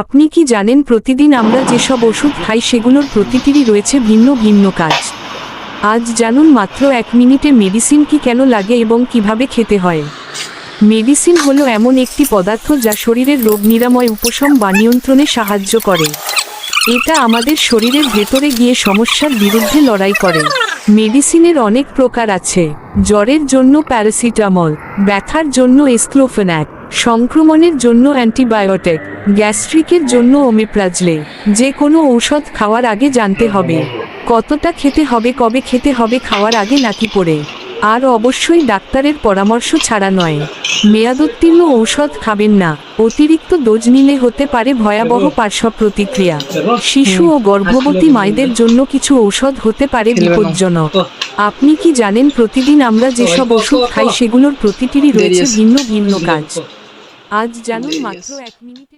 আপনি কি জানেন প্রতিদিন আমরা যেসব ওষুধ খাই সেগুলোর প্রতিটিরই রয়েছে ভিন্ন ভিন্ন কাজ? আজ জানুন মাত্র এক মিনিটে মেডিসিন কি কেন লাগে এবং কীভাবে খেতে হয়? মেডিসিন হলো এমন একটি পদার্থ যা শরীরের রোগ নিরাময় উপশম বা নিয়ন্ত্রণে সাহায্য করে। এটা আমাদের শরীরের ভেতরে গিয়ে সমস্যার বিরুদ্ধে লড়াই করে। মেডিসিনের অনেক প্রকার আছে। জ্বরের জন্য প্যারাসিটামল, ব্যথার জন্য এসক্লোফেন্যাক সংক্রমণের জন্য অ্যান্টিবায়োটিক, গ্যাস্ট্রিকের জন্য ওমিপ্রাজলে, যে কোনো ঔষধ খাওয়ার আগে জানতে হবে, কতটা খেতে হবে, কবে খেতে হবে, খাওয়ার আগে নাকি পড়ে আর অবশ্যই ডাক্তারের পরামর্শ ছাড়া নয়। মেয়াদোত্তীর্ণ ঔষধ খাবেন না, অতিরিক্ত ডোজ নিলে হতে পারে ভয়াবহ পার্শ্ব প্রতিক্রিয়া শিশু ও গর্ভবতী মায়েদের জন্য কিছু ঔষধ হতে পারে বিপজ্জনক। আপনি কি জানেন প্রতিদিন আমরা যেসব ওষুধ খাই সেগুলোর প্রতিটিরই রয়েছে ভিন্ন ভিন্ন কাজ? আজ জানুন মাত্র এক মিনিটে